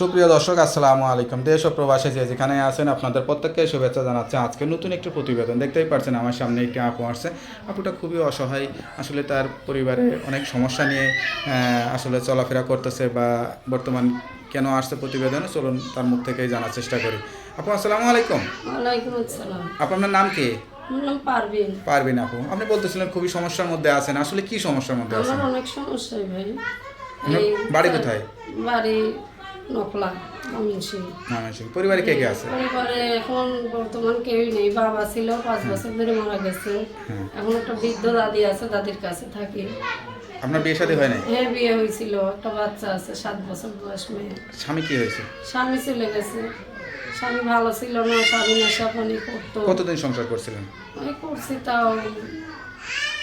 সুপ্রিয় দর্শক আসসালামু আলাইকুম। দেশ ও প্রবাসে যে যেখানে আছেন আপনাদের প্রত্যেককে শুভেচ্ছা জানাচ্ছে। আজকে নতুন একটি প্রতিবেদন। দেখতেই পাচ্ছেন আমার সামনে একটি আপু আসছে। আপুটা খুবই অসহায়। আসলে তার পরিবারে অনেক সমস্যা নিয়ে আসলে চলাফেরা করতেছে বা বর্তমান কেন আসছে প্রতিবেদনে চলুন তার মুখ থেকেই জানার চেষ্টা করি। আপু আসসালামু আলাইকুম। আপনার নাম কি? আমার পারবেন আপু। আপনি বলতেছিলেন খুবই সমস্যার মধ্যে আছেন। আসলে কি সমস্যার মধ্যে আছেন? অনেক সমস্যা ভাই। বাড়ি কোথায়? বাড়ি নকলা ময়মনসিংহ পরিবারে কে কে আছে? পরিবারে এখন বর্তমান কেউই নেই বাবা ছিল পাঁচ বছর ধরে মারা গেছে। এখন একটা বৃদ্ধ দাদি আছে দাদির কাছে থাকি। আপনার বিয়ে শাদী হয় নাই? হ্যাঁ বিয়ে হয়েছিল একটা বাচ্চা আছে সাত বছর বয়স মেয়ে। স্বামী কি হয়েছে? স্বামী চলে গেছে। স্বামী ভালো ছিল না স্বামী নেশা পানি করতো। কতদিন সংসার করছিলেন? ওই করছি তাও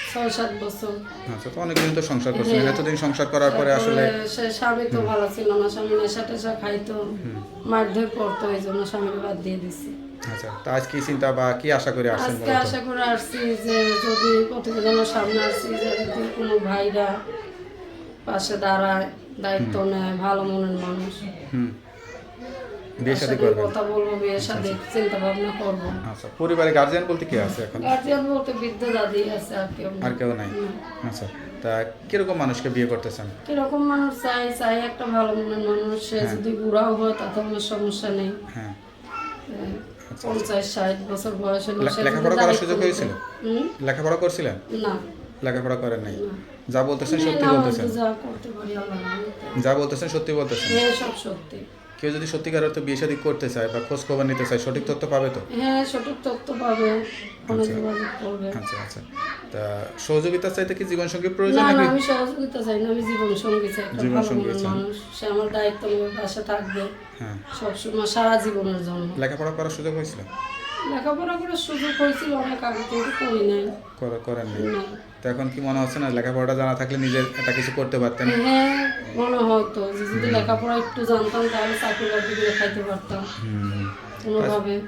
ছয় সাত বছর। আচ্ছা তো অনেকদিন তো সংসার করছিলেন। এতদিন সংসার করার পরে আসলে সে স্বামী তো ভালো ছিল না স্বামী নেশা টেশা খাইতো মারধর করতো এই জন্য স্বামীকে বাদ দিয়ে দিছি। আচ্ছা তা আজ কি চিন্তা বা কি আশা করে আসছেন আজকে আশা করে আসছি যে যদি প্রতিবেদনের সামনে আসছি যে যদি কোনো ভাইরা পাশে দাঁড়ায় দায়িত্ব নেয় ভালো মনের মানুষ। হুম। বিয়ে শাদী সাথে করবেন? কথা বলব বিয়ের সাথে চিন্তা ভাবনা করব। আচ্ছা পরিবারে গার্জিয়ান বলতে কে আছে এখন? গার্জিয়ান বলতে বৃদ্ধ দাদি আছে আর কেউ আর কেউ নাই? আচ্ছা তা কীরকম মানুষকে বিয়ে কীরকম মানুষ চাই চাই একটা ভালো মনের মানুষ সে যদি বুড়াও হয় তাতে কোনো সমস্যা নেই। হ্যাঁ। পঞ্চাশ ষাট বছর বয়স লেখাপড়া করার সুযোগ হয়েছিল? লেখাপড়া করছিলেন? না। লেখাপড়া করেন নাই? যা বলতেছেন সত্যি বলতেছেন। যা করতে পারি আল্লাহ রহমতে। যা বলতেছেন সত্যি বলতেছেন। হ্যাঁ সব সত্যি। কেউ যদি সত্যিকার অর্থে বিয়ে শাদী করতে চায় বা খোঁজ খবর নিতে চায় সঠিক তথ্য পাবে তো? হ্যাঁ সঠিক তথ্য পাবে। ফোনে যোগাযোগ করবে। আচ্ছা আচ্ছা। তা সহযোগিতা চাইতে কি জীবন সঙ্গী প্রয়োজন না না আমি সহযোগিতা চাই না আমি জীবন সঙ্গী চাই। একটা জীবন সঙ্গী চাই মানুষ সে আমার দায়িত্ব নেবে পাশে থাকবে। হ্যাঁ। সবসময় সারা জীবনের জন্য। লেখাপড়া করার সুযোগ হয়েছিল? লেখাপড়া করার সুযোগ হয়েছিল অনেক আগে কিন্তু করি নাই। করেন তো এখন কি মনে হচ্ছে না লেখাপড়াটা জানা থাকলে নিজের একটা কিছু করতে পারতেন? হ্যাঁ মনে হতো যে যদি লেখাপড়া একটু জানতাম তাহলে চাকরি বাকরি করে খাইতে পারতাম।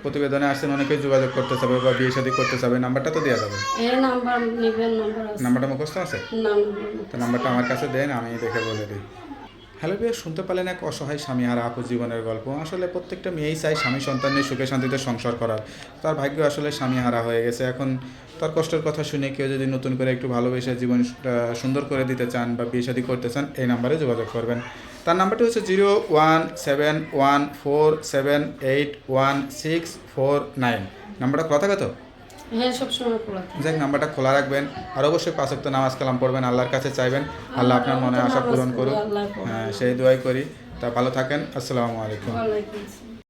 প্রতিবেদনে আসছেন অনেকে যোগাযোগ করতে চাবে বা বিয়ে শাদী করতে চাবে নাম্বারটা তো দেওয়া যাবে। এই নাম্বার নিবেন নাম্বার নাম্বারটা মুখস্থ আছে? না নাম্বারটা আমার কাছে দেন আমি দেখে বলে দিই। হ্যালো বিয়ে শুনতে পেলেন এক অসহায় স্বামী আর আপু জীবনের গল্প। আসলে প্রত্যেকটা মেয়েই চায় স্বামী সন্তান নিয়ে সুখে শান্তিতে সংসার করার। তার ভাগ্য আসলে স্বামী হারা হয়ে গেছে। এখন তার কষ্টের কথা শুনে কেউ যদি নতুন করে একটু ভালোবেসে জীবনটা সুন্দর করে দিতে চান বা বিয়ে শাদী করতে চান, এই নাম্বারে যোগাযোগ করবেন। তার নাম্বারটি হচ্ছে zero one seven one four seven eight one six four nine. নাম্বারটা খোলা থাকে? তো হ্যাঁ সবসময় খোলা থাকে। নাম্বারটা খোলা রাখবেন। আর অবশ্যই পাঁচক্ত নামাজ কালাম পড়বেন আল্লাহর কাছে চাইবেন আল্লাহ আপনার মনে আশা পূরণ করুন। হ্যাঁ সেই দোয়াই করি। তা ভালো থাকেন আসসালামু আলাইকুম।